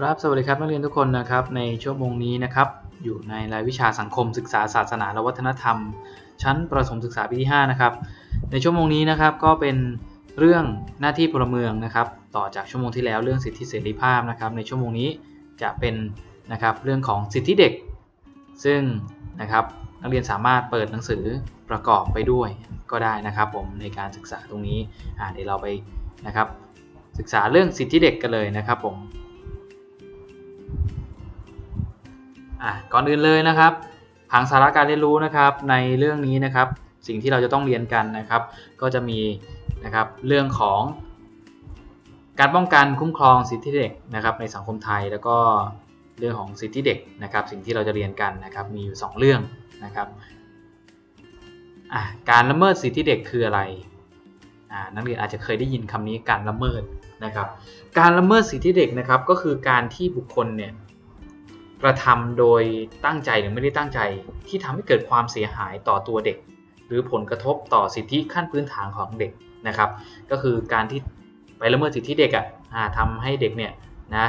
ครับ สวัสดีครับนักเรียนทุกคนนะครับ ในชั่วโมงนี้นะครับ อยู่ในรายวิชาสังคมศึกษาศาสนาและวัฒนธรรม ชั้นประถมศึกษาปีที่ 5 นะครับ ในชั่วโมงนี้นะครับก็เป็นเรื่องหน้าที่พลเมืองนะครับ ต่อจากชั่วโมงที่แล้วเรื่องสิทธิเสรีภาพนะครับ ในชั่วโมงนี้จะเป็นนะครับเรื่องของสิทธิเด็ก ซึ่งนะครับนักเรียนสามารถเปิดหนังสือประกอบไปด้วยก็ได้นะครับผมในการศึกษาตรงนี้เดี๋ยวเราไปนะครับศึกษาเรื่องสิทธิเด็กกันเลยนะครับผม อะก่อนอื่นเลยนะครับผังสาระการเรียนรู้นะครับในเรื่องนี้นะครับสิ่งที่เราจะต้องเรียนกันนะครับ ก็จะมีนะครับเรื่องของการป้องกันคุ้มครองสิทธิเด็กนะครับในสังคมไทยแล้วก็เรื่องของสิทธิเด็กนะครับ สิ่งที่เราจะเรียนกันนะครับมีอยู่ 2 เรื่องนะครับการละเมิดสิทธิเด็กคืออะไรนักเรียนอาจจะเคยได้ยินคำนี้การละเมิดนะครับ การละเมิดสิทธิเด็กนะครับก็คือการที่บุคคลเนี่ย กระทำโดยตั้งใจหรือไม่ได้ตั้งใจ ที่ทำให้เกิดความเสียหายต่อตัวเด็ก หรือผลกระทบต่อสิทธิขั้นพื้นฐานของเด็กนะครับ ก็คือการที่ไปละเมิดสิทธิเด็กอะอ่าทำให้เด็กเนี่ยนะ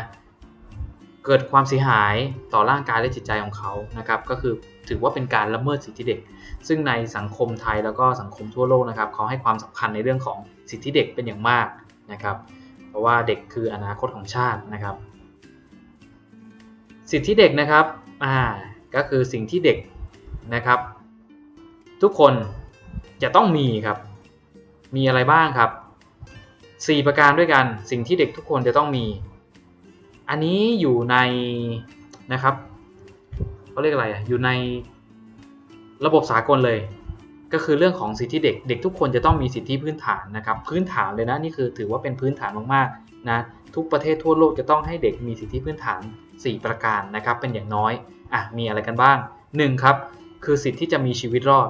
เกิดความเสียหายต่อร่างกายและจิตใจของเขานะครับ ก็คือถือว่าเป็นการละเมิดสิทธิเด็ก ซึ่งในสังคมไทยแล้วก็สังคมทั่วโลกนะครับเขาให้ความสำคัญในเรื่องของสิทธิเด็กเป็นอย่างมากนะครับ เพราะว่าเด็กคืออนาคตของชาตินะครับ สิทธิเด็กนะครับอ่าก็คือสิ่งที่เด็กนะครับ ทุกคนจะต้องมีครับ มีอะไรบ้างครับ 4 ประการด้วยกันสิ่งที่เด็กทุกคนจะต้องมี อันนี้อยู่ในนะครับเขาเรียกอะไรอะอยู่ในระบบสากลเลย ก็คือเรื่องของสิทธิเด็กเด็กทุกคนจะต้องมีสิทธิพื้นฐานนะครับ พื้นฐานเลยนะนี่คือถือว่าเป็นพื้นฐานมากๆนะทุกประเทศทั่วโลกจะต้องให้เด็กมีสิทธิพื้นฐาน 4 ประการนะครับเป็นอย่างน้อยอะมีอะไรกันบ้าง 1. ครับคือสิทธิที่จะมีชีวิตรอด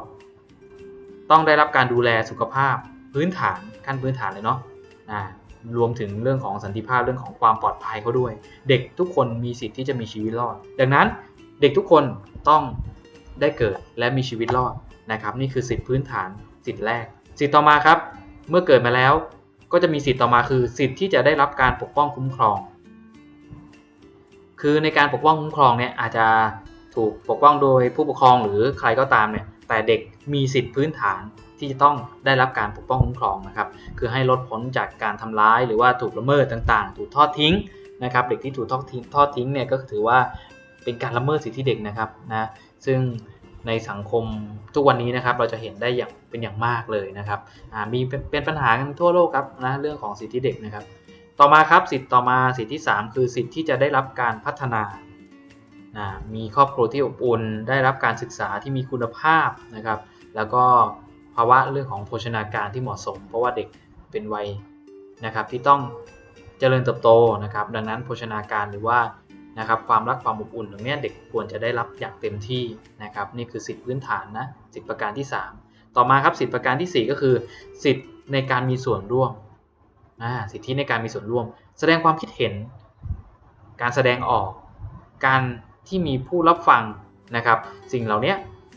ต้องได้รับการดูแลสุขภาพพื้นฐานขั้นพื้นฐานเลยเนาะอ่ารวมถึงเรื่องของสันติภาพเรื่องของความปลอดภัยเขาด้วย เด็กทุกคนมีสิทธิที่จะมีชีวิตรอด ดังนั้นเด็กทุกคนต้องได้เกิดและมีชีวิตรอดนะครับ นี่คือสิทธิพื้นฐานสิทธิแรก สิทธิต่อมาครับ เมื่อเกิดมาแล้ว ก็จะมีสิทธิต่อมาคือ สิทธิที่จะได้รับการปกป้องคุ้มครอง คือในการปกป้องคุ้มครองเนี่ยอาจจะถูกปกป้องโดยผู้ปกครองหรือใครก็ตามเนี่ยแต่เด็กมีสิทธิพื้นฐานที่จะต้องได้รับการปกป้องคุ้มครองนะครับ คือให้ลดพ้นจากการทำร้ายหรือว่าถูกละเมิดต่างๆ ถูกทอดทิ้งนะครับ เด็กที่ถูกทอดทิ้งทอดทิ้งเนี่ยก็ถือว่าเป็นการละเมิดสิทธิเด็กนะครับนะซึ่งในสังคมทุกวันนี้นะครับ เราจะเห็นได้อย่างเป็นอย่างมากเลยนะครับมีเป็นปัญหากันทั่วโลกครับนะเรื่องของสิทธิเด็กนะครับ ต่อมาครับสิทธิต่อมาสิทธิที่ 3 คือสิทธิที่จะได้รับการพัฒนานะมีครอบครัวที่อบอุ่นได้รับการศึกษาที่มีคุณภาพนะครับ แล้วก็ภาวะเรื่องของโภชนาการที่เหมาะสม เพราะว่าเด็กเป็นวัยนะครับที่ต้องเจริญเติบโตนะครับ ดังนั้นโภชนาการหรือว่านะครับความรักความอบอุ่นตรงนี้เด็กควรจะได้รับอย่างเต็มที่นะครับ นี่คือสิทธิพื้นฐานนะสิทธิประการที่ 3 ต่อมาครับสิทธิประการที่ 4 ก็คือ สิทธิในการมีส่วนร่วม สิทธิในการมีส่วนร่วม แสดงความคิดเห็น การแสดงออก การที่มีผู้รับฟังนะครับ สิ่งเหล่านี้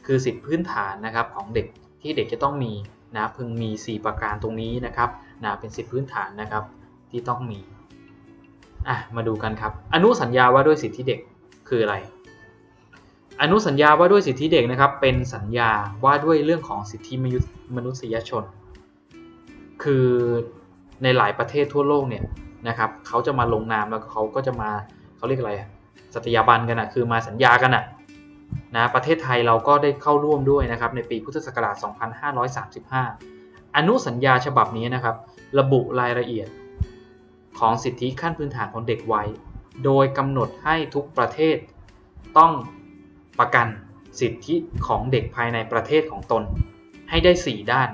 คือสิทธิพื้นฐานนะครับของเด็กที่เด็กจะต้องมีนะพึงมี 4 ประการตรงนี้นะครับนะเป็นสิทธิพื้นฐานนะครับที่ต้องมีอะมาดูกันครับอนุสัญญาว่าด้วยสิทธิเด็กคืออะไร อนุสัญญาว่าด้วยสิทธิเด็กนะครับเป็นสัญญาว่าด้วยเรื่องของสิทธิมนุษยชน คือ ในหลายประเทศทั่วโลกเนี่ยนะครับเขาจะมาลงนามแล้วเขาก็จะมาเขาเรียกอะไรสัตยาบันกันนะคือมาสัญญากันนะนะประเทศไทยเราก็ได้เข้าร่วมด้วยนะครับในปีพุทธศักราช 2535 อนุสัญญาฉบับนี้นะครับ ระบุรายละเอียดของสิทธิขั้นพื้นฐานของเด็กไว้ โดยกำหนดให้ทุกประเทศต้องประกันสิทธิของเด็กภายในประเทศของตน ให้ได้ 4 ด้าน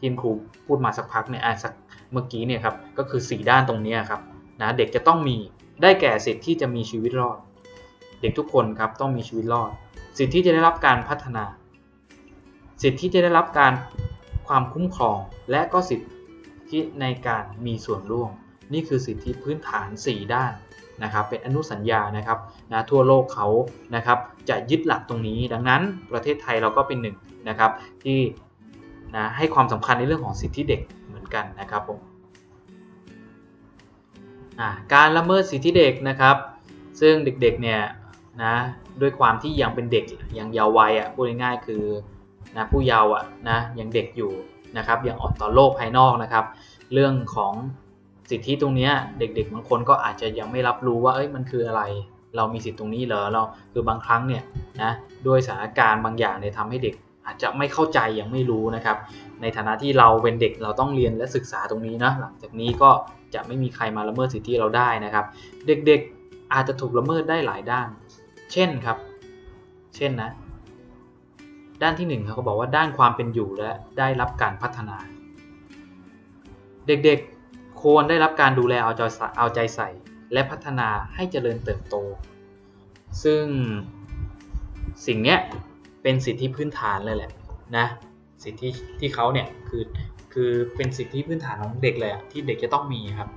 ทีมครู พูดมาสักพักเนี่ยสักเมื่อกี้เนี่ยครับก็คือ 4 ด้านตรงนี้ครับนะเด็กจะต้องมีได้แก่สิทธิที่จะมีชีวิตรอด เด็กทุกคนครับต้องมีชีวิตรอด สิทธิที่จะได้รับการพัฒนา สิทธิที่จะได้รับการความคุ้มครอง และก็สิทธิในการมีส่วนร่วม นี่คือสิทธิพื้นฐาน 4 ด้านนะครับเป็นอนุสัญญานะครับนะทั่วโลกเขานะครับจะยึดหลักตรงนี้ ดังนั้นประเทศไทยเราก็เป็นหนึ่งนะครับที่ นะให้ความสำคัญในเรื่องของสิทธิเด็กเหมือนกันนะครับผมการละเมิดสิทธิเด็กนะครับ ซึ่งเด็กๆเนี่ยนะด้วยความที่ยังเป็นเด็กยังเยาว์วัยอะพูดง่ายๆคือนะผู้เยาว์อะนะยังเด็กอยู่นะครับยังอ่อนต่อโลกภายนอกนะครับ เรื่องของสิทธิตรงนี้เด็กๆบางคนก็อาจจะยังไม่รับรู้ว่าเอ้ยมันคืออะไร เรามีสิทธิตรงนี้เหรอเราคือบางครั้งเนี่ยนะด้วยสถานการณ์บางอย่างเนี่ยทำให้เด็ก อาจจะไม่เข้าใจยังไม่รู้นะครับ ในฐานะที่เราเป็นเด็กเราต้องเรียนและศึกษาตรงนี้นะหลังจากนี้ก็จะไม่มีใครมาละเมิดสิทธิเราได้นะครับ เด็กๆอาจจะถูกละเมิดได้หลายด้าน เช่นครับ เช่นนะ ด้านที่หนึ่งเขาบอกว่าด้านความเป็นอยู่และได้รับการพัฒนา เด็กๆควรได้รับการดูแลเอาใจเอาใจใส่ และพัฒนาให้เจริญเติบโต ซึ่งสิ่งเนี้ย เป็นสิทธิพื้นฐานเลยแหละนะสิทธิที่เขาเนี่ยคือคือเป็นสิทธิพื้นฐานของเด็กเลยอะที่เด็กจะต้องมีครับ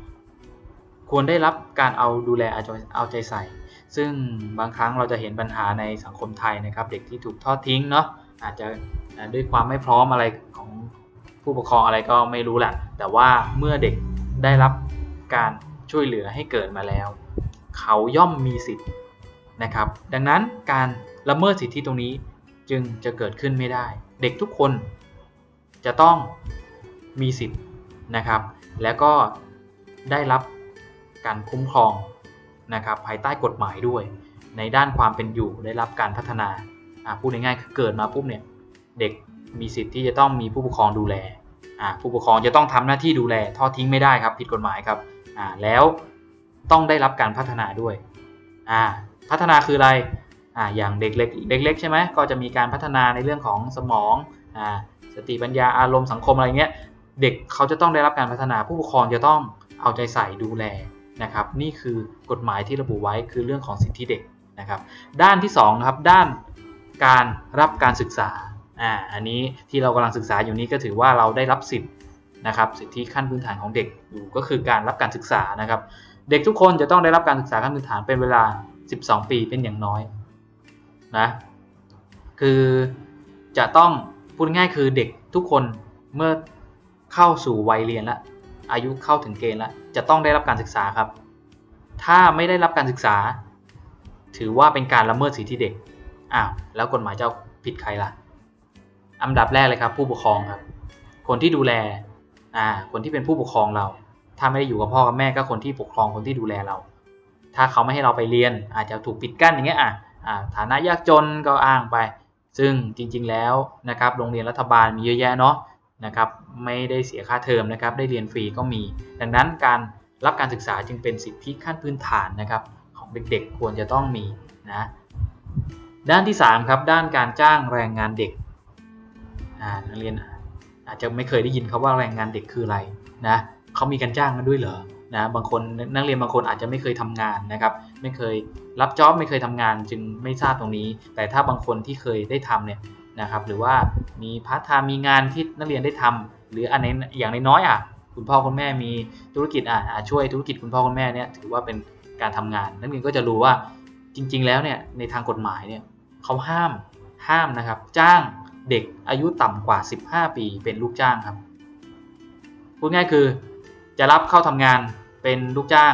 ควรได้รับการเอาดูแลเอาใจาใจใส่ ซึ่งบางครั้งเราจะเห็นปัญหาในสังคมไทยนะครับ เด็กที่ถูกทอดทิ้งเนาะอาจจะด้วยความไม่พร้อมอะไรของผู้ปกครองอะไรก็ไม่รู้แหละแต่ว่าเมื่อเด็กได้รับการช่วยเหลือให้เกิดมาแล้ว เขาย่อมมีสิทธิ์นะครับ ดังนั้นการละเมิดสิทธิตรงนี้ จึงจะเกิดขึ้นไม่ได้ เด็กทุกคนจะต้องมีสิทธิ์นะครับ แล้วก็ได้รับการคุ้มครองนะครับภายใต้กฎหมายด้วย ในด้านความเป็นอยู่ได้รับการพัฒนาพูดง่ายๆคือเกิดมาปุ๊บเนี่ยเด็กมีสิทธิ์ที่จะต้องมีผู้ปกครองดูแลผู้ปกครองจะต้องทำหน้าที่ดูแลทอดทิ้งไม่ได้ครับผิดกฎหมายครับแล้วต้องได้รับการพัฒนาด้วยพัฒนาคืออะไร อ่าอย่างเด็กเล็กเด็กเล็กใช่ไหมก็จะมีการพัฒนาในเรื่องของสมองอ่าสติปัญญาอารมณ์สังคมอะไรเงี้ยเด็กเขาจะต้องได้รับการพัฒนาผู้ปกครองจะต้องเอาใจใส่ดูแลนะครับนี่คือกฎหมายที่ระบุไว้คือเรื่องของสิทธิเด็กนะครับด้านที่2ครับด้านการรับการศึกษาอ่าอันนี้ที่เรากำลังศึกษาอยู่นี้ก็ถือว่าเราได้รับสิทธิ์นะครับสิทธิขั้นพื้นฐานของเด็กอยู่ก็คือการรับการศึกษานะครับ เด็กทุกคนจะต้องได้รับการศึกษาขั้นพื้นฐานเป็นเวลา 12 ปีเป็นอย่างน้อย นะคือจะต้องพูดง่ายคือเด็กทุกคนเมื่อเข้าสู่วัยเรียนแล้วอายุเข้าถึงเกณฑ์แล้วจะต้องได้รับการศึกษาครับ ถ้าไม่ได้รับการศึกษา ถือว่าเป็นการละเมิดสิทธิเด็กอ้าวแล้วกฎหมายจะผิดใครล่ะ อันดับแรกเลยครับ ผู้ปกครองครับ คนที่ดูแลอ่าคนที่เป็นผู้ปกครองเรา ถ้าไม่ได้อยู่กับพ่อกับแม่ก็คนที่ปกครองคนที่ดูแลเรา ถ้าเขาไม่ให้เราไปเรียน อาจจะถูกปิดกั้นอย่างเงี้ยอะ ฐานะยากจนก็อ้างไป ซึ่งจริงๆแล้วนะครับโรงเรียนรัฐบาลมีเยอะแยะเนาะนะครับไม่ได้เสียค่าเทอมนะครับได้เรียนฟรีก็มี ดังนั้นการรับการศึกษาจึงเป็นสิทธิขั้นพื้นฐานนะครับของเด็กๆควรจะต้องมีนะด้านที่3ครับด้านการจ้างแรงงานเด็กนักเรียนอาจจะไม่เคยได้ยินเขาว่าแรงงานเด็กคืออะไรนะเขามีการจ้างกันด้วยเหรอ นะบางคนนักเรียนบางคนอาจจะไม่เคยทำงานนะครับ ไม่เคยรับจ็อบไม่เคยทำงาน จึงไม่ทราบตรงนี้ แต่ถ้าบางคนที่เคยได้ทำเนี่ยนะครับ หรือว่ามีพาร์ทไทม์มีงานที่นักเรียนได้ทำหรืออันในอย่างน้อยอะคุณพ่อคุณแม่มีธุรกิจอะช่วยธุรกิจคุณพ่อคุณแม่เนี่ยถือว่าเป็นการทำงาน นักเรียนก็จะรู้ว่าจริง ๆ แล้วเนี่ยในทางกฎหมายเนี่ยเขาห้ามห้ามนะครับ จ้างเด็กอายุต่ำกว่า 15 ปีเป็นลูกจ้างครับพูดง่ายคือ จะรับเข้าทำงานเป็นลูกจ้าง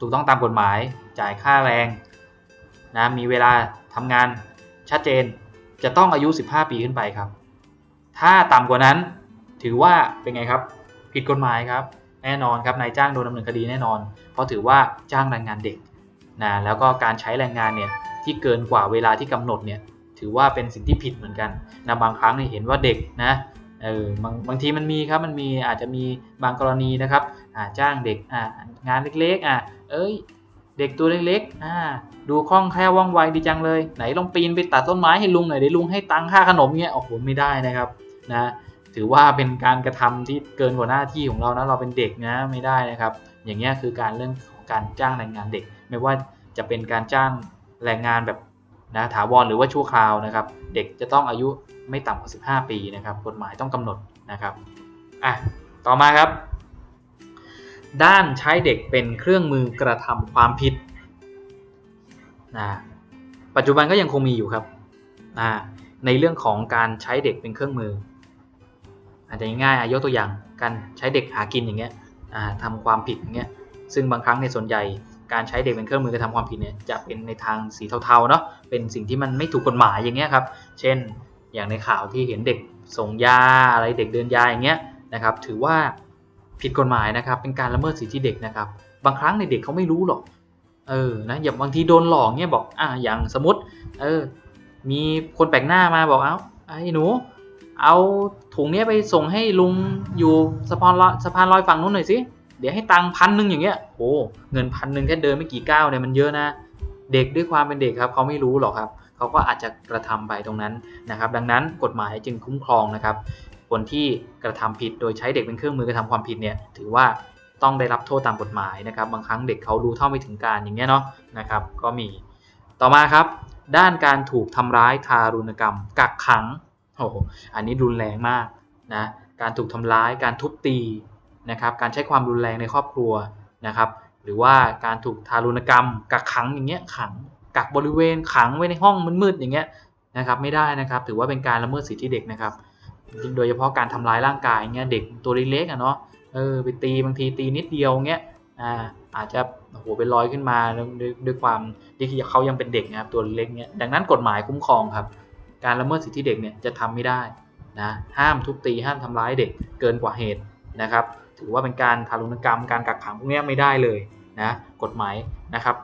ถูกต้องตามกฎหมายจ่ายค่าแรงนะมีเวลาทำงานชัดเจนจะต้องอายุ 15 ปีขึ้นไปครับ ถ้าต่ำกว่านั้นถือว่าเป็นไงครับ ผิดกฎหมายครับแน่นอนครับนายจ้างโดนดำเนินคดีแน่นอน เพราะถือว่าจ้างแรงงานเด็กนะแล้วก็การใช้แรงงานเนี่ยที่เกินกว่าเวลาที่กำหนดเนี่ยถือว่าเป็นสิ่งที่ผิดเหมือนกันนะบางครั้งเห็นว่าเด็กนะเออบางบางทีมันมีครับมันมีอาจจะมีบางกรณีนะครับ อ่าจ้างเด็กอ่างานเล็กๆอ่าเอ้ย เด็กตัวเล็กๆอ่าดูคล่องแคล่วว่องไวดีจังเลย ไหนลองปีนไปตัดต้นไม้ให้ลุงหน่อยได้ลุงให้ตังค่าขนมเงี้ยโอ้โหไม่ได้นะครับนะถือว่าเป็นการกระทำที่เกินกว่าหน้าที่ของเรานะเราเป็นเด็กนะไม่ได้นะครับ อย่างเงี้ยคือการเรื่องของการจ้างแรงงานเด็ก ไม่ว่าจะเป็นการจ้างแรงงานแบบนะถาวรหรือว่าชั่วคราวนะครับ เด็กจะต้องอายุไม่ต่ำกว่า 15 ปีนะครับ กฎหมายต้องกำหนดนะครับอะต่อมาครับ ด้านใช้เด็กเป็นเครื่องมือกระทำความผิดนะปัจจุบันก็ยังคงมีอยู่ครับนะในเรื่องของการใช้เด็กเป็นเครื่องมือ อาจจะง่ายๆยกตัวอย่างการใช้เด็กหากินอย่างเงี้ยทำความผิดอย่างเงี้ยซึ่งบางครั้งในส่วนใหญ่การใช้เด็กเป็นเครื่องมือกระทำความผิดเนี่ยจะเป็นในทางสีเทาๆเนาะเป็นสิ่งที่มันไม่ถูกกฎหมายอย่างเงี้ยครับ เช่นอย่างในข่าวที่เห็นเด็กส่งยาอะไรเด็กเดินยาอย่างเงี้ยนะครับ ถือว่า ผิดกฎหมายนะครับ เป็นการละเมิดสิทธิเด็กนะครับ บางครั้งในเด็กเขาไม่รู้หรอก เออ นะ อย่างบางทีโดนหลอกเนี่ยบอก อ่าอย่างสมมติ เออ มีคนแปลกหน้ามาบอก เอ้า ไอ้หนู เอาถุงเนี้ยไปส่งให้ลุงอยู่สะพานลอยสะพานลอยฝั่งนู้นหน่อยสิ เดี๋ยวให้ตังค์พันหนึ่งอย่างเงี้ย โอ้ เงินพันหนึ่งแค่เดินไม่กี่ก้าวเนี่ยมันเยอะนะ เด็กด้วยความเป็นเด็กครับเขาไม่รู้หรอกครับ เขาก็อาจจะกระทำไปตรงนั้นนะครับ ดังนั้นกฎหมายจึงคุ้มครองนะครับ คนที่กระทำผิดโดยใช้เด็กเป็นเครื่องมือกระทำความผิดเนี่ยถือว่าต้องได้รับโทษตามกฎหมายนะครับ บางครั้งเด็กเขารู้เท่าไม่ถึงการอย่างเงี้ยเนาะนะครับ ก็มีต่อมาครับ ด้านการถูกทำร้ายทารุณกรรม กักขังโอ้โหอันนี้รุนแรงมากนะการถูกทำร้ายการทุบตีนะครับการใช้ความรุนแรงในครอบครัวนะครับ หรือว่าการถูกทารุณกรรม กักขังอย่างเงี้ยขังกักบริเวณขังไว้ในห้องมืดๆอย่างเงี้ยนะครับไม่ได้นะครับ ถือว่าเป็นการละเมิดสิทธิเด็กนะครับ โดยเฉพาะการทำร้ายร่างกายเงี้ยเด็กตัวเล็กๆอะเนาะเออไปตีบางทีตีนิดเดียวเงี้ยอ่าอาจจะโอ้โหเป็นรอยขึ้นมาด้วยด้วยความที่เขายังเป็นเด็กนะครับตัวเล็กเนี้ยดังนั้นกฎหมายคุ้มครองครับ การละเมิดสิทธิเด็กเนี่ยจะทำไม่ได้นะห้ามทุบตีห้ามทำร้ายเด็กเกินกว่าเหตุนะครับ ถือว่าเป็นการทารุณกรรมการกักขังพวกนี้ไม่ได้เลยนะกฎหมายนะครับ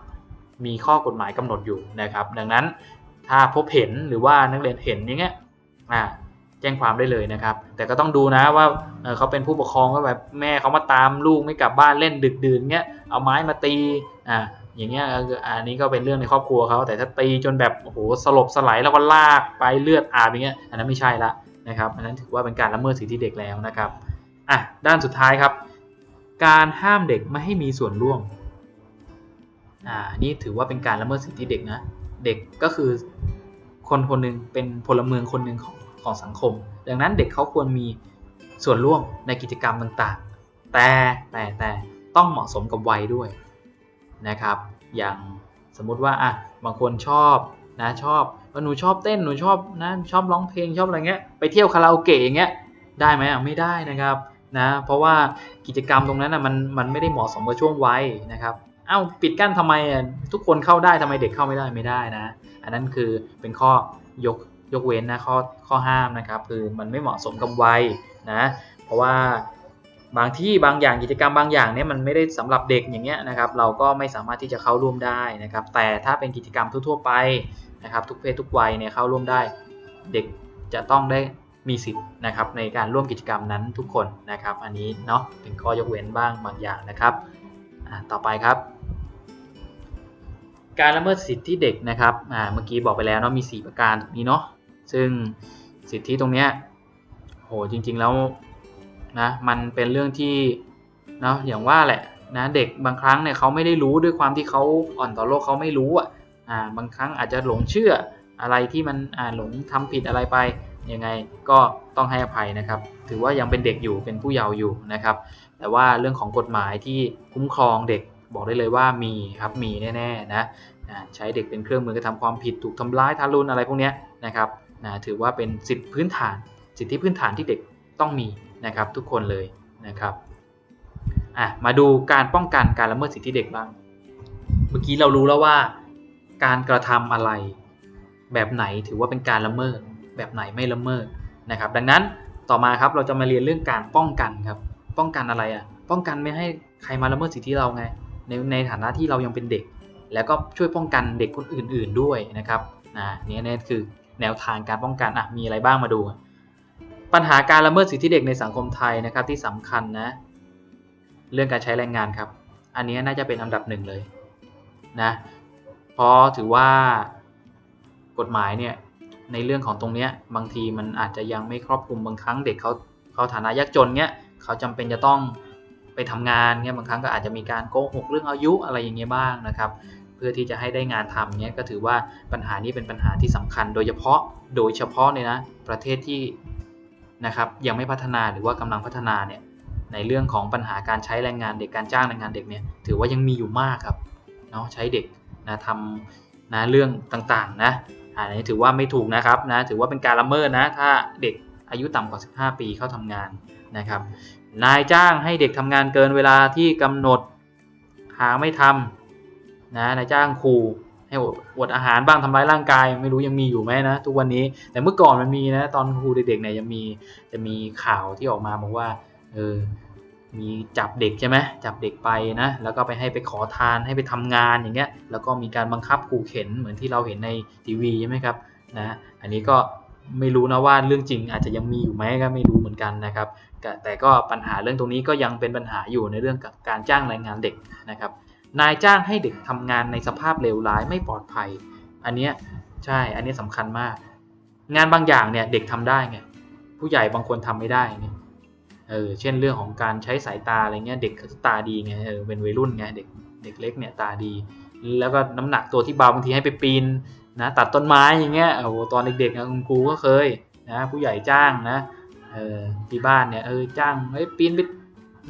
มีข้อกฎหมายกำหนดอยู่นะครับ ดังนั้นถ้าพบเห็นหรือว่านักเรียนเห็นอย่างเงี้ยอ่า แจ้งความได้เลยนะครับ แต่ก็ต้องดูนะว่าเเขาเป็นผู้ปกครองก็แบบแม่เขามาตามลูกไม่กลับบ้านเล่นดึกดื่นเงี้ยเอาไม้มาตีอ่าอย่างเงี้ยอันนี้ก็เป็นเรื่องในครอบครัวเขาแต่ถ้าตีจนแบบโอ้โหสลบสลายแล้วก็ลากไปเลือดอาบอย่างเงี้ยอันนั้นไม่ใช่ละนะครับอันนั้นถือว่าเป็นการละเมิดสิทธิเด็กแล้วนะครับอะด้านสุดท้ายครับ การห้ามเด็กไม่ให้มีส่วนร่วมอ่านี่ถือว่าเป็นการละเมิดสิทธิเด็กนะเด็กก็คือคนคนหนึ่งเป็นพลเมืองคนหนึ่งของ ของสังคม ดังนั้นเด็กเขาควรมีส่วนร่วมในกิจกรรมต่างๆ แต่แต่แต่ต้องเหมาะสมกับวัยด้วยนะครับ อย่างสมมุติว่าอะบางคนชอบนะชอบหนูชอบเต้นหนูชอบนะชอบร้องเพลงชอบอะไรเงี้ยไปเที่ยวคาราโอเกะอย่างเงี้ยได้ไหมอะไม่ได้นะครับนะเพราะว่ากิจกรรมตรงนั้นอะมันมันไม่ได้เหมาะสมกับช่วงวัยนะครับเอ้าปิดกั้นทำไมอะทุกคนเข้าได้ทำไมเด็กเข้าไม่ได้ไม่ได้นะ อันนั้นคือเป็นข้อยก ยกเว้นนะข้อข้อห้ามนะครับ คือมันไม่เหมาะสมกับวัยนะเพราะว่าบางที่บางอย่างกิจกรรมบางอย่างเนี่ยมันไม่ได้สำหรับเด็กอย่างเงี้ยนะครับเราก็ไม่สามารถที่จะเข้าร่วมได้นะครับ แต่ถ้าเป็นกิจกรรมทั่วๆไปนะครับ ทุกเพศทุกวัยเนี่ยเข้าร่วมได้ เด็กจะต้องได้มีสิทธิ์นะครับในการร่วมกิจกรรมนั้นทุกคนนะครับ อันนี้เนาะเป็นข้อยกเว้นบ้างบางอย่างนะครับต่อไปครับ การละเมิดสิทธิเด็กนะครับเมื่อกี้บอกไปแล้วเนาะมี 4 ประการนี้เนาะ ซึ่งสิทธิตรงเนี้ยโหจริง ๆแล้วนะมันเป็นเรื่องที่เนาะอย่างว่าแหละนะเด็กบางครั้งเนี่ยเขาไม่ได้รู้ด้วยความที่เขาอ่อนต่อโลกเขาไม่รู้อะอ่าบางครั้งอาจจะหลงเชื่ออะไรที่มันอ่าหลงทำผิดอะไรไปยังไงก็ต้องให้อภัยนะครับ ถือว่ายังเป็นเด็กอยู่เป็นผู้เยาว์อยู่นะครับ แต่ว่าเรื่องของกฎหมายที่คุ้มครองเด็กบอกได้เลยว่ามีครับมีแน่ๆนะใช้เด็กเป็นเครื่องมือกระทำความผิดถูกทำร้ายทารุณอะไรพวกนี้นะครับ นะถือว่าเป็นสิทธิพื้นฐาน สิทธิพื้นฐานที่เด็กต้องมีนะครับทุกคนเลยนะครับอะมาดูการป้องกันการละเมิดสิทธิเด็กบ้าง เมื่อกี้เรารู้แล้วว่า การกระทำอะไร แบบไหนถือว่าเป็นการละเมิด แบบไหนไม่ละเมิดนะครับ ดังนั้นต่อมาครับเราจะมาเรียนเรื่องการป้องกันครับป้องกันอะไรอะป้องกันไม่ให้ใครมาละเมิดสิทธิเราไงในในฐานะที่เรายังเป็นเด็ก แล้วก็ช่วยป้องกันเด็กคนอื่น ๆด้วยนะครับนี่นี่คือ แนวทางการป้องกันอะมีอะไรบ้างมาดู ปัญหาการละเมิดสิทธิเด็กในสังคมไทยนะครับที่สำคัญนะเรื่องการใช้แรงงานครับ อันนี้น่าจะเป็นอันดับหนึ่งเลยนะเพราะถือว่ากฎหมายเนี่ยในเรื่องของตรงนี้บางทีมันอาจจะยังไม่ครอบคลุมบางครั้งเด็กเขาเขาฐานะยากจนเนี้ยเขาจำเป็นจะต้องไปทำงานเงี้ยบางครั้งก็อาจจะมีการโกหกเรื่องอายุอะไรอย่างเงี้ยบ้างนะครับ เพื่อที่จะให้ได้งานทำเนี้ยก็ถือว่าปัญหานี้เป็นปัญหาที่สำคัญ โดยเฉพาะโดยเฉพาะเนี่ยนะประเทศที่นะครับยังไม่พัฒนาหรือว่ากำลังพัฒนาเนี่ยในเรื่องของปัญหาการใช้แรงงานเด็กการจ้างแรงงานเด็กเนี่ยถือว่ายังมีอยู่มากครับเนาะใช้เด็กนะทำนะเรื่องต่างๆนะอันนี้ถือว่าไม่ถูกนะครับนะถือว่าเป็นการละเมิดนะถ้าเด็กอายุต่ำกว่า 15 ปีเข้าทำงานนะครับนายจ้างให้เด็กทำงานเกินเวลาที่กำหนดหาไม่ท นะนายจ้างขู่ให้อดอาหารบ้างทำร้ายร่างกาย ไม่รู้ยังมีอยู่ไหมนะทุกวันนี้แต่เมื่อก่อนมันมีนะ ตอนครูเด็กๆเนี่ยยังมีจะมีข่าวที่ออกมาบอกว่าเออมีจับเด็กใช่ไหมจับเด็กไปนะแล้วก็ไปให้ไปขอทานให้ไปทำงานอย่างเงี้ยแล้วก็มีการบังคับขู่เข็นเหมือนที่เราเห็นในทีวีใช่ไหมครับนะอันนี้ก็ไม่รู้นะว่าเรื่องจริงอาจจะยังมีอยู่ไหมก็ไม่รู้เหมือนกันนะครับแต่ก็ปัญหาเรื่องตรงนี้ก็ยังเป็นปัญหาอยู่ในเรื่องการจ้างแรงงานเด็กนะครับ นายจ้างให้เด็กทำงานในสภาพเลวร้ายไม่ปลอดภัย อันเนี้ยใช่ อันนี้สำคัญมาก งานบางอย่างเนี่ยเด็กทำได้ไงผู้ใหญ่บางคนทำไม่ได้ไงเออเช่นเรื่องของการใช้สายตาอะไรเงี้ยเด็กตาดีไงเออเป็นวัยรุ่นไงเด็กเด็กเล็กเนี่ยตาดี แล้วก็น้ำหนักตัวที่เบาบางทีให้ไปปีนนะตัดต้นไม้อย่างเงี้ยโอ้โหตอนเด็กๆนะคุณครูก็เคยนะผู้ใหญ่จ้างนะเออที่บ้านเนี่ยเออจ้างเฮ้ยปีนไป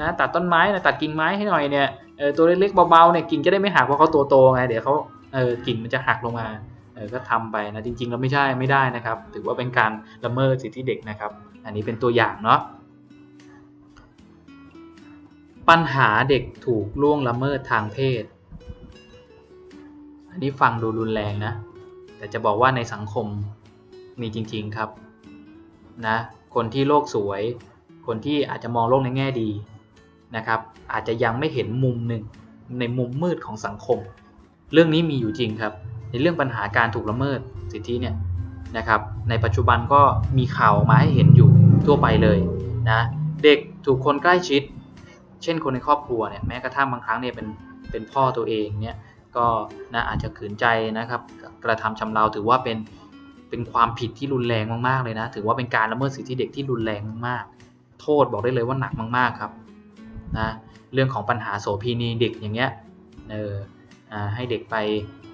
นะตัดต้นไม้นะตัดกิ่งไม้ให้หน่อยเนี่ย เออตัวเล็กๆเบาๆเนี่ยกิ่งจะได้ไม่หักเพราะเขาตัวโตไงเดี๋ยวเขาเออกิ่งมันจะหักลงมาเออก็ทำไปนะจริงๆแล้วไม่ใช่ไม่ได้นะครับ ถือว่าเป็นการละเมิดสิทธิเด็กนะครับ อันนี้เป็นตัวอย่างเนาะปัญหาเด็กถูกล่วงละเมิดทางเพศ อันนี้ฟังดูรุนแรงนะ แต่จะบอกว่าในสังคมมีจริงๆครับนะคนที่โลกสวย คนที่อาจจะมองโลกในแง่ดี นะครับอาจจะยังไม่เห็นมุมหนึ่งในมุมมืดของสังคม เรื่องนี้มีอยู่จริงครับ ในเรื่องปัญหาการถูกละเมิดสิทธิเนี่ยนะครับในปัจจุบันก็มีข่าวมาให้เห็นอยู่ทั่วไปเลยนะเด็กถูกคนใกล้ชิด เช่นคนในครอบครัวเนี่ยแม้กระทั่งบางครั้งเนี่ยเป็นเป็นพ่อตัวเองเนี่ยก็นะอาจจะขืนใจนะครับกระทำชำเราถือว่าเป็นเป็นความผิดที่รุนแรงมากๆเลยนะ ถือว่าเป็นการละเมิดสิทธิเด็กที่รุนแรงมากๆโทษบอกได้เลยว่าหนักมากๆครับ นะเรื่องของปัญหาโสเภณีเด็กอย่างเงี้ยเออให้เด็กไป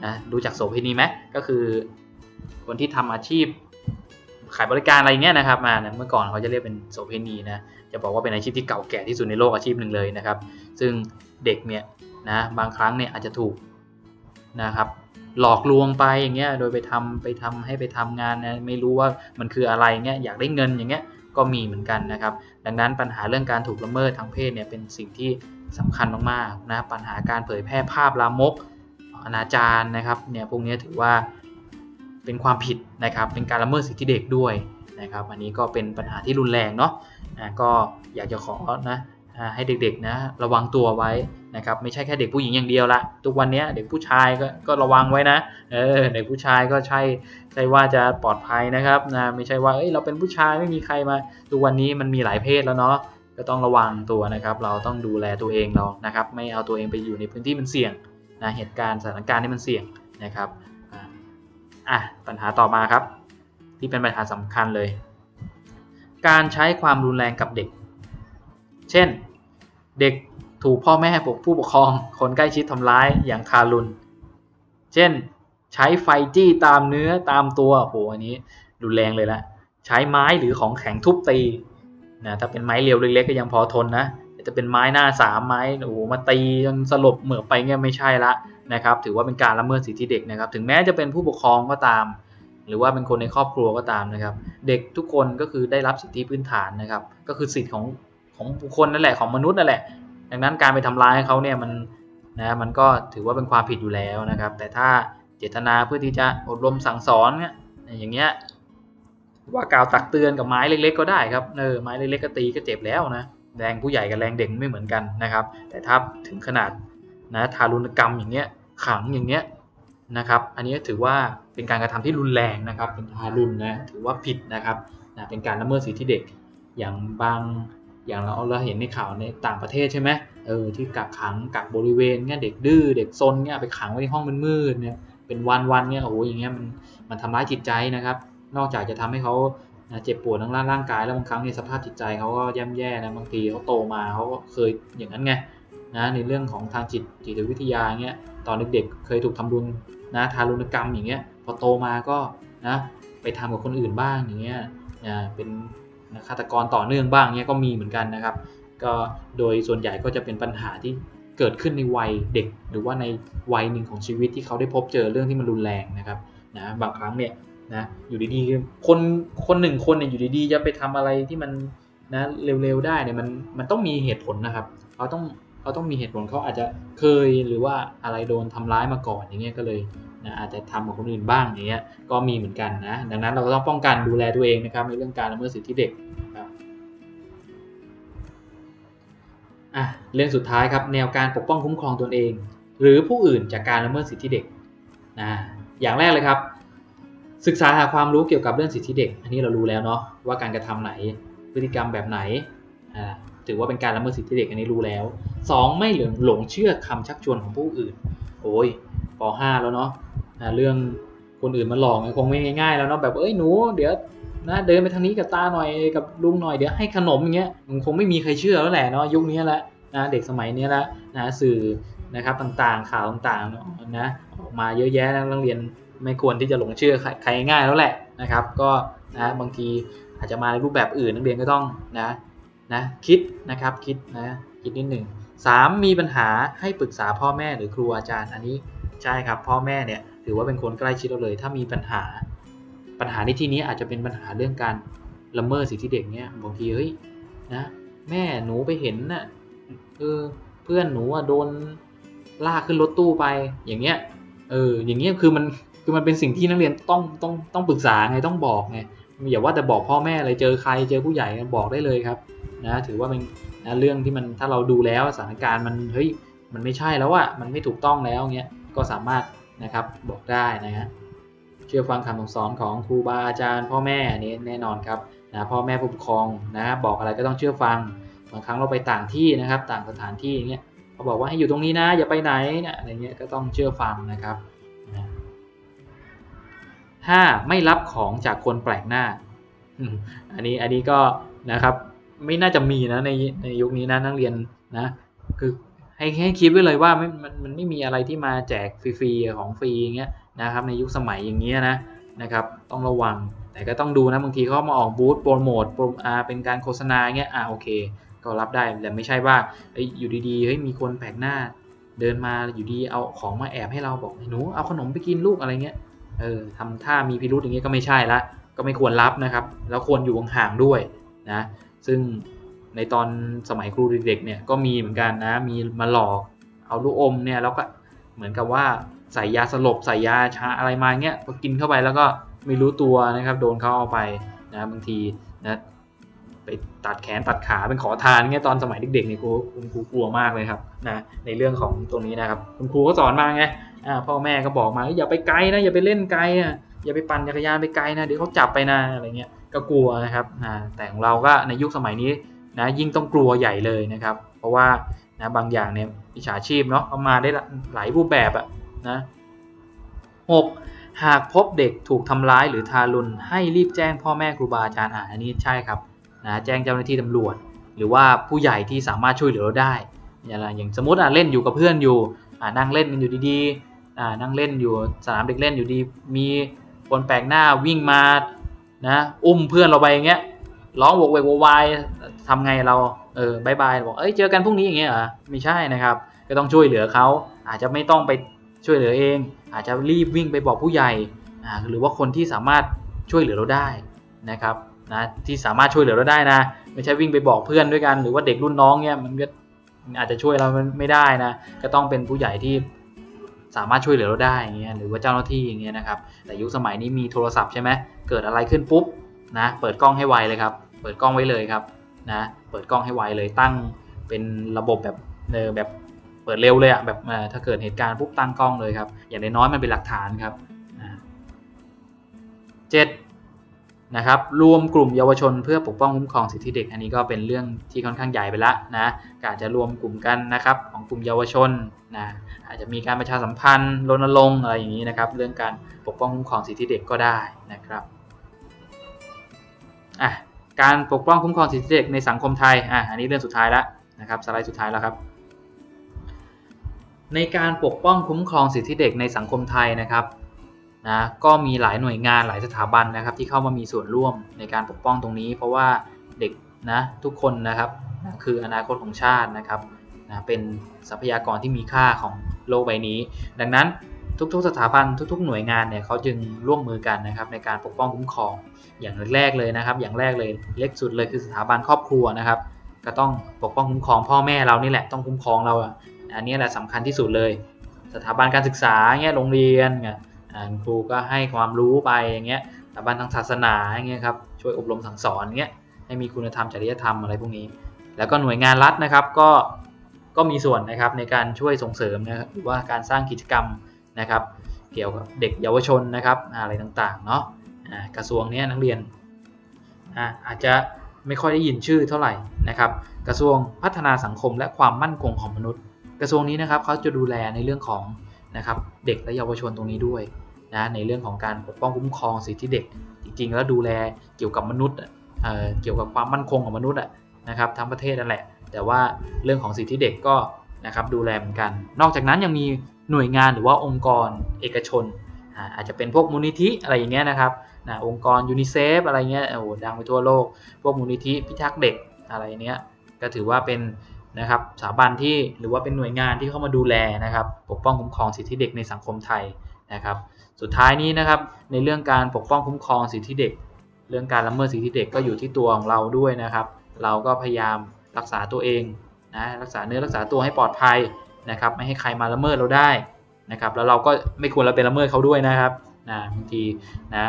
นะรู้จักโสเภณีไหมก็คือ คนที่ทำอาชีพขายบริการอะไรเงี้ยนะครับมานะเมื่อก่อนเขาจะเรียกเป็นโสเภณีนะจะบอกว่าเป็นอาชีพที่เก่าแก่ที่สุดในโลกอาชีพหนึ่งเลยนะครับ ซึ่งเด็กเนี่ยนะบางครั้งเนี่ยอาจจะถูกนะครับหลอกลวงไปอย่างเงี้ยโดยไปทำไปทำให้ไปทำงานนะไม่รู้ว่ามันคืออะไรเงี้ยอยากได้เงินอย่างเงี้ยก็มีเหมือนกันนะครับ ดังนั้นปัญหาเรื่องการถูกละเมิดทางเพศเนี่ยเป็นสิ่งที่สำคัญมากๆนะปัญหาการเผยแพร่ภาพลามกอนาจารนะครับเนี่ยพวกนี้ถือว่าเป็นความผิดนะครับ เป็นการละเมิดสิทธิเด็กด้วยนะครับ อันนี้ก็เป็นปัญหาที่รุนแรงเนาะนะก็อยากจะขอนะให้เด็กๆนะระวังตัวไว้ นะครับไม่ใช่แค่เด็กผู้หญิงอย่างเดียวละทุกวันนี้เด็กผู้ชายก็ก็ระวังไว้นะเออเด็กผู้ชายก็ใช่ใช่ว่าจะปลอดภัยนะครับนะไม่ใช่ว่าเอ้ยเราเป็นผู้ชายไม่มีใครมาทุกวันนี้มันมีหลายเพศแล้วเนาะก็ต้องระวังตัวนะครับ เราต้องดูแลตัวเองเรานะครับ ไม่เอาตัวเองไปอยู่ในพื้นที่มันเสี่ยงนะเหตุการณ์สถานการณ์ที่มันเสี่ยงนะครับอะปัญหาต่อมาครับ ที่เป็นปัญหาสำคัญเลย การใช้ความรุนแรงกับเด็ก เช่น เด็ก ถูกพ่อแม่ปกผู้ปกครอง คนใกล้ชิดทำร้ายอย่างทารุณ เช่น ใช้ไฟจี้ตามเนื้อตามตัวโหอันนี้รุนแรงเลยละใช้ไม้หรือของแข็งทุบตีนะถ้าเป็นไม้เรียวเล็กๆก็ยังพอทนนะแต่จะเป็นไม้หน้าสามไม้โอ้โหมาตีจนสลบเหมือไปเงี้ยไม่ใช่ละนะครับ ถือว่าเป็นการละเมิดสิทธิเด็กนะครับ ถึงแม้จะเป็นผู้ปกครองก็ตาม หรือว่าเป็นคนในครอบครัวก็ตามนะครับ เด็กทุกคนก็คือได้รับสิทธิพื้นฐานนะครับ ก็คือสิทธิของของบุคคลนั่นแหละของมนุษย์นั่นแหละ ดังนั้นการไปทำร้ายเขาเนี่ยมันนะมันก็ถือว่าเป็นความผิดอยู่แล้วนะครับ แต่ถ้าเจตนาเพื่อที่จะอบรมสั่งสอนเนี่ยอย่างเงี้ยว่ากล่าวตักเตือนกับไม้เล็ก ๆ ก็ได้ครับเออไม้เล็กๆก็ตีก็เจ็บแล้วนะแรงผู้ใหญ่กับแรงเด็กไม่เหมือนกันนะครับ แต่ถ้าถึงขนาดนะทารุณกรรมอย่างเงี้ยขังอย่างเงี้ยนะครับ อันนี้ถือว่าเป็นการกระทำที่รุนแรงนะครับ เป็นทารุณนะถือว่าผิดนะครับนะเป็นการละเมิดสิทธิเด็กอย่างบาง อย่างเราเราเห็นในข่าวในต่างประเทศใช่ไหมเออที่กักขังกักบริเวณเงี้ยเด็กดื้อเด็กซนเงี้ยไปขังไว้ในห้องมืดๆเนี่ยเป็นวันๆเนี่ยโอ้โหอย่างเงี้ยมันมันทำร้ายจิตใจนะครับ นอกจากจะทำให้เขาเจ็บปวดทางร่างร่างกายแล้วบางครั้งในสภาพจิตใจเขาก็ย่ำแย่นะบางทีเขาโตมาเขาก็เคยอย่างนั้นไงนะในเรื่องของทางจิตจิตวิทยาเงี้ยตอนเด็กๆเคยถูกทำรุนนะทารุณกรรมอย่างเงี้ยพอโตมาก็นะไปทำกับคนอื่นบ้างอย่างเงี้ยเป็น ฆาตกรต่อเนื่องบ้างเงี้ยก็มีเหมือนกันนะครับ ก็โดยส่วนใหญ่ก็จะเป็นปัญหาที่เกิดขึ้นในวัยเด็ก หรือว่าในวัยหนึ่งของชีวิตที่เขาได้พบเจอเรื่องที่มันรุนแรงนะครับนะบางครั้งเนี่ยนะอยู่ดีๆคนคนหนึ่งคนเนี่ยอยู่ดีๆจะไปทำอะไรที่มันนะเร็วๆได้เนี่ยมันมันต้องมีเหตุผลนะครับเขาต้องเขาต้องมีเหตุผลเขาอาจจะเคยหรือว่าอะไรโดนทำร้ายมาก่อนอย่างเงี้ยก็เลย นะอาจจะทำกับคนอื่นบ้างอย่างเงี้ยก็มีเหมือนกันนะดังนั้นเราก็ต้องป้องกันดูแลตัวเองนะครับในเรื่องการละเมิดสิทธิเด็กนะครับอะเรื่องสุดท้ายครับแนวการปกป้องคุ้มครองตนเอง หรือผู้อื่นจากการละเมิดสิทธิเด็กนะอย่างแรกเลยครับ ศึกษาหาความรู้เกี่ยวกับเรื่องสิทธิเด็ก อันนี้เรารู้แล้วเนาะว่าการกระทำไหนพฤติกรรมแบบไหนอ่าถือว่าเป็นการละเมิดสิทธิเด็กอันนี้รู้แล้ว 2. ไม่หลงหลงเชื่อคำชักชวนของผู้อื่น โอ้ยป .5 แล้วเนาะ เรื่องคนอื่นมาหลอกคงไม่ง่ายๆแล้วเนาะแบบเอ้ยหนูเดี๋ยวนะเดินไปทางนี้กับตาหน่อยกับลุงหน่อยเดี๋ยวให้ขนมอย่างเงี้ยมันคงไม่มีใครเชื่อแล้วแหละเนาะยุคนี้ละนะเด็กสมัยนี้ล้วนะสื่อนะครับต่างๆข่าวต่างๆนะออกมาเยอะแยะนะักเรียนไม่ควรที่จะหลงเชื่อใครใครง่ายแล้วแหละนะครับ ก็นะบางทีอาจจะมาในรูปแบบอื่นนักเรียนก็ต้องนะนะคิดนะครับคิดนะคิดนิดหนึ่งสามมีปัญหาให้ปรึกษาพ่อแม่หรือครูอาจารย์อันนี้ใช่ครับพ่อแม่เนี่ย ถือว่าเป็นคนใกล้ชิดเราเลย ถ้ามีปัญหาปัญหาในที่นี้อาจจะเป็นปัญหาเรื่องการละเมิดสิทธิเด็กเนี่ยบางทีเฮ้ยนะแม่หนูไปเห็นน่ะเออเพื่อนหนูอะโดนลากขึ้นรถตู้ไปอย่างเงี้ยเอออย่างเงี้ยคือมันคือมันเป็นสิ่งที่นักเรียนต้องต้องต้องปรึกษาไงต้องบอกไงอย่าว่าแต่บอกพ่อแม่เลยเจอใครเจอผู้ใหญ่บอกได้เลยครับนะถือว่าเป็นนะเรื่องที่มันถ้าเราดูแล้วสถานการณ์มันเฮ้ยมันไม่ใช่แล้วอะมันไม่ถูกต้องแล้วเงี้ยก็สามารถ นะครับบอกได้นะฮะเชื่อฟังคำสอนของครูบาอาจารย์พ่อแม่อันนี้แน่นอนครับนะพ่อแม่ผู้ปกครองนะบอกอะไรก็ต้องเชื่อฟังบางครั้งเราไปต่างที่นะครับ ต่างสถานที่อย่างเงี้ยเขาบอกว่าให้อยู่ตรงนี้นะอย่าไปไหนนะอะไรเงี้ยก็ต้องเชื่อฟังนะครับนะ 5. ไม่รับของจากคนแปลกหน้า อันนี้อันนี้ก็นะครับ ไม่น่าจะมีนะในในยุคนี้นะนักเรียนนะ คือ ให้ให้คิดไว้เลยว่าไม่มันมันไม่มีอะไรที่มาแจกฟรีๆของฟรีอย่างเงี้ยนะครับในยุคสมัยอย่างเงี้ยนะนะครับต้องระวังแต่ก็ต้องดูนะบางทีเขามาออกบูธโปรโมทโปรอาเป็นการโฆษณาเงี้ยอ่าโอเค ก็รับได้แต่ไม่ใช่ว่าอยอยู่ดีๆเฮ้ยมีคนแปลกหน้า เดินมาอยู่ดีเอาของมาแอบให้เราบอกหนูเอาขนมไปกินลูกอะไรเงี้ยเออทำท่ามีพิรุธอย่างนี้ยก็ไม่ใช่ละก็ไม่ควรรับนะครับ แล้วควรอยู่ห่างๆด้วยนะซึ่ง ในตอนสมัยครูเด็กๆเนี่ยก็มีเหมือนกันนะ มีมาหลอกเอาลูกอมเนี่ยแล้วก็เหมือนกับว่าใส่ยาสลบใส่ยาชาอะไรมาเงี้ยพอกินเข้าไปแล้วก็ไม่รู้ตัวนะครับโดนเขาเอาไปนะบางทีนะไปตัดแขนตัดขาเป็นขอทานเงี้ยตอนสมัยเด็กๆเนี่ยครูคุณครูกลัวมากเลยครับนะในเรื่องของตรงนี้นะครับคุณครูก็สอนมาไงอ่าพ่อแม่ก็บอกมาอย่าไปไกลนะอย่าไปเล่นไกลอะอย่าไปปั่นจักรยานไปไกลนะเดี๋ยวเขาจับไปนะอะไรเงี้ยก็กลัวนะครับอ่าแต่ของเราก็ในยุคสมัยนี้ นะยิ่งต้องกลัวใหญ่เลยนะครับ เพราะว่านะบางอย่างเนี่ยวิชาชีพเนาะเอามาได้หลายรูปแบบอะนะหกหากพบเด็กถูกทำร้ายหรือทารุณให้รีบแจ้งพ่อแม่ครูบาอาจารย์อ่าอันนี้ใช่ครับนะแจ้งเจ้าหน้าที่ตำรวจ หรือว่าผู้ใหญ่ที่สามารถช่วยเหลือเราได้อย่างไรอย่างสมมติอะเล่นอยู่กับเพื่อนอยู่อ่านั่งเล่นกันอยู่ดีๆอ่านั่งเล่นอยู่สนามเด็กเล่นอยู่ดีมีคนแปลกหน้าวิ่งมานะอุ้มเพื่อนเราไปอย่างเงี้ย ร้องโวกเวกโวยวายทำไงเราเออบายบายบอกเอ้ยเจอกันพรุ่งนี้อย่างเงี้ยเหรอไม่ใช่นะครับ ก็ต้องช่วยเหลือเขาอาจจะไม่ต้องไปช่วยเหลือเอง อาจจะรีบวิ่งไปบอกผู้ใหญ่หรือว่าคนที่สามารถช่วยเหลือเราได้นะครับนะที่สามารถช่วยเหลือเราได้นะ ไม่ใช่วิ่งไปบอกเพื่อนด้วยกัน หรือว่าเด็กรุ่นน้องเนี่ยมันก็อาจจะช่วยเราไม่ได้นะ ก็ต้องเป็นผู้ใหญ่ที่สามารถช่วยเหลือเราได้อย่างเงี้ยหรือว่าเจ้าหน้าที่อย่างเงี้ยนะครับแต่ยุคสมัยนี้มีโทรศัพท์ใช่ไหมเกิดอะไรขึ้นปุ๊บนะเปิดกล้องให้ไวเลยครับ เปิดกล้องไว้เลยครับนะเปิดกล้องให้ไวเลยตั้งเป็นระบบแบบเออแบบเปิดเร็วเลยอะแบบถ้าเกิดเหตุการณ์ปุ๊บตั้งกล้องเลยครับ อย่างน้อยๆมันเป็นหลักฐานครับเจ็ดนะครับรวมกลุ่มเยาวชนเพื่อปกป้องคุ้มครองสิทธิเด็ก อันนี้ก็เป็นเรื่องที่ค่อนข้างใหญ่ไปละนะการจะรวมกลุ่มกันนะครับของกลุ่มเยาวชนนะอาจจะมีการประชาสัมพันธ์รณรงค์อะไรอย่างนี้นะครับ เรื่องการปกป้องคุ้มครองสิทธิเด็กก็ได้นะครับอะ การปกป้องคุ้มครองสิทธิเด็กในสังคมไทยอะอันนี้เรื่องสุดท้ายแล้วนะครับสไลด์สุดท้ายแล้วครับ ในการปกป้องคุ้มครองสิทธิเด็กในสังคมไทยนะครับนะก็มีหลายหน่วยงานหลายสถาบันนะครับ ที่เข้ามามีส่วนร่วมในการปกป้องตรงนี้ เพราะว่าเด็กนะทุกคนนะครับนะคืออนาคตของชาตินะครับนะเป็นทรัพยากรที่มีค่าของโลกใบนี้ ดังนั้นทุกๆ สถาบันทุก ๆ หน่วยงานเนี่ยเขาจึงร่วมมือกันนะครับในการปกป้องคุ้มครอง อย่างแรกเลยนะครับ อย่างแรกเลยเล็กสุดเลยคือสถาบันครอบครัวนะครับ ก็ต้องปกป้องคุ้มครองพ่อแม่เรานี่แหละต้องคุ้มครองเราอันนี้แหละสำคัญที่สุดเลย สถาบันการศึกษาเงี้ยโรงเรียนเงี้ยครูก็ให้ความรู้ไปอย่างเงี้ยสถาบันทางศาสนาอย่างเงี้ยครับช่วยอบรมสั่งสอนเงี้ยให้มีคุณธรรมจริยธรรมอะไรพวกนี้ แล้วก็หน่วยงานรัฐนะครับก็ก็มีส่วนนะครับในการช่วยส่งเสริมนะครับหรือว่าการสร้างกิจกรรมนะครับ เกี่ยวกับเด็กเยาวชนนะครับอะไรต่างๆเนาะ กระทรวงนี้นักเรียนอาจจะไม่ค่อยได้ยินชื่อเท่าไหร่นะครับ กระทรวงพัฒนาสังคมและความมั่นคงของมนุษย์ กระทรวงนี้นะครับเขาจะดูแลในเรื่องของนะครับเด็กและเยาวชนตรงนี้ด้วยนะในเรื่องของการปกป้องคุ้มครองสิทธิเด็ก จริงๆ แล้วดูแลเกี่ยวกับมนุษย์เเกี่ยวกับความมั่นคงของมนุษย์นะครับทั้งประเทศนั่นแหละ แต่ว่าเรื่องของสิทธิเด็กก็นะครับดูแลเหมือนกัน นอกจากนั้นยังมีหน่วยงานหรือว่าองค์กรเอกชน อาจจะเป็นพวกมูลนิธิอะไรอย่างเงี้ยนะครับนะองค์กรยูนิเซฟอะไรเงี้ยโอ้โหดังไปทั่วโลก พวกมูลนิธิพิทักษ์เด็กอะไรเนี้ยก็ถือว่าเป็นนะครับสถาบันที่หรือว่าเป็นหน่วยงานที่เข้ามาดูแลนะครับปกป้องคุ้มครองสิทธิเด็กในสังคมไทยนะครับสุดท้ายนี้นะครับในเรื่องการปกป้องคุ้มครองสิทธิเด็ก เรื่องการละเมิดสิทธิเด็กก็อยู่ที่ตัวของเราด้วยนะครับ เราก็พยายามรักษาตัวเองนะรักษาเนื้อรักษาตัวให้ปลอดภัยนะครับไม่ให้ใครมาละเมิดเราได้ นะครับแล้วเราก็ไม่ควรเราเป็นละเมิดเขาด้วยนะครับนะบางทีนะ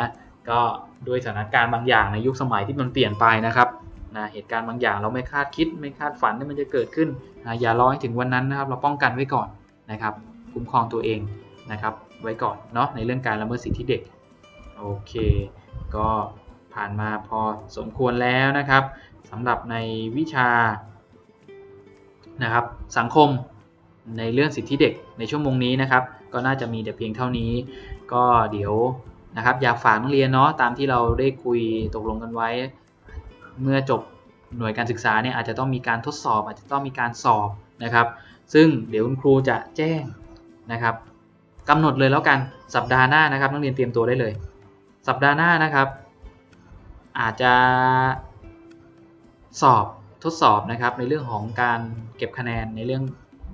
ก็ด้วยสถานการณ์บางอย่างในยุคสมัยที่มันเปลี่ยนไปนะครับนะเหตุการณ์บางอย่างเราไม่คาดคิด ไม่คาดฝันที่มันจะเกิดขึ้นนะอย่ารอให้ถึงวันนั้นนะครับ เราป้องกันไว้ก่อนนะครับ คุ้มครองตัวเองนะครับ ไว้ก่อนเนาะในเรื่องการละเมิดสิทธิเด็กโอเค ก็ผ่านมาพอสมควรแล้วนะครับสำหรับในวิชานะครับสังคม ในเรื่องสิทธิเด็กในชั่วโมงนี้นะครับ ก็น่าจะมีแต่เพียงเท่านี้ ก็เดี๋ยวนะครับอยากฝากนักเรียนเนาะตามที่เราได้คุยตกลงกันไว้ เมื่อจบหน่วยการศึกษาเนี่ยอาจจะต้องมีการทดสอบ อาจจะต้องมีการสอบนะครับ ซึ่งเดี๋ยวคุณครูจะแจ้งนะครับกำหนดเลยแล้วกันสัปดาห์หน้านะครับนักเรียนเตรียมตัวได้เลย สัปดาห์หน้านะครับ อาจจะสอบทดสอบนะครับในเรื่องของการเก็บคะแนนในเรื่อง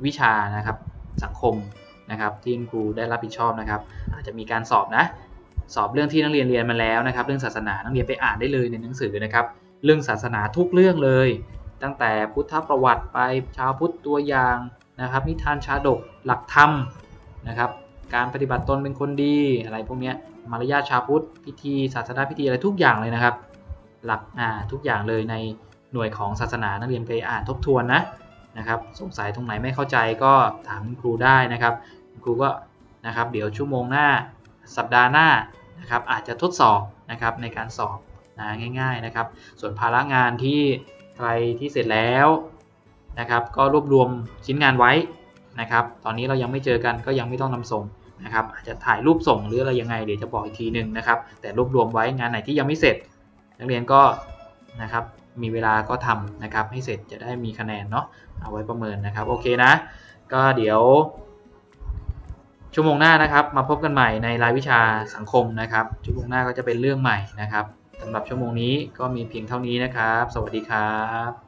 วิชานะครับสังคมนะครับที่ครูได้รับผิดชอบนะครับ อาจจะมีการสอบนะสอบเรื่องที่นักเรียนเรียนมาแล้วนะครับ เรื่องศาสนานักเรียนไปอ่านได้เลยในหนังสือนะครับ เรื่องศาสนาทุกเรื่องเลย ตั้งแต่พุทธประวัติไปชาวพุทธตัวอย่างนะครับ นิทานชาดกหลักธรรมนะครับ การปฏิบัติตนเป็นคนดีอะไรพวกเนี้ยมารยาทชาวพุทธพิธี ศาสนาพิธีอะไรทุกอย่างเลยนะครับ หลักอ่าทุกอย่างเลยในหน่วยของศาสนานักเรียนไปอ่านทบทวนนะ นะครับ สงสัยตรงไหนไม่เข้าใจก็ถามครูได้นะครับครูก็นะครับ เดี๋ยวชั่วโมงหน้าสัปดาห์หน้านะครับ อาจจะทดสอบนะครับในการสอบนะง่าย ๆนะครับ ส่วนภาระงานที่ใครที่เสร็จแล้วนะครับ ก็รวบรวมชิ้นงานไว้นะครับ ตอนนี้เรายังไม่เจอกันก็ยังไม่ต้องนำส่งนะครับ อาจจะถ่ายรูปส่งหรืออะไรยังไงเดี๋ยวจะบอกอีกทีหนึ่งนะครับ แต่รวบรวมไว้งานไหนที่ยังไม่เสร็จ นักเรียนก็นะครับ มีเวลาก็ทำนะครับ ให้เสร็จจะได้มีคะแนนเนาะเอาไว้ประเมินนะครับ โอเคนะ ก็เดี๋ยว ชั่วโมงหน้านะครับ มาพบกันใหม่ในรายวิชาสังคมนะครับ ชั่วโมงหน้าก็จะเป็นเรื่องใหม่นะครับสำหรับชั่วโมงนี้ก็มีเพียงเท่านี้นะครับ สวัสดีครับ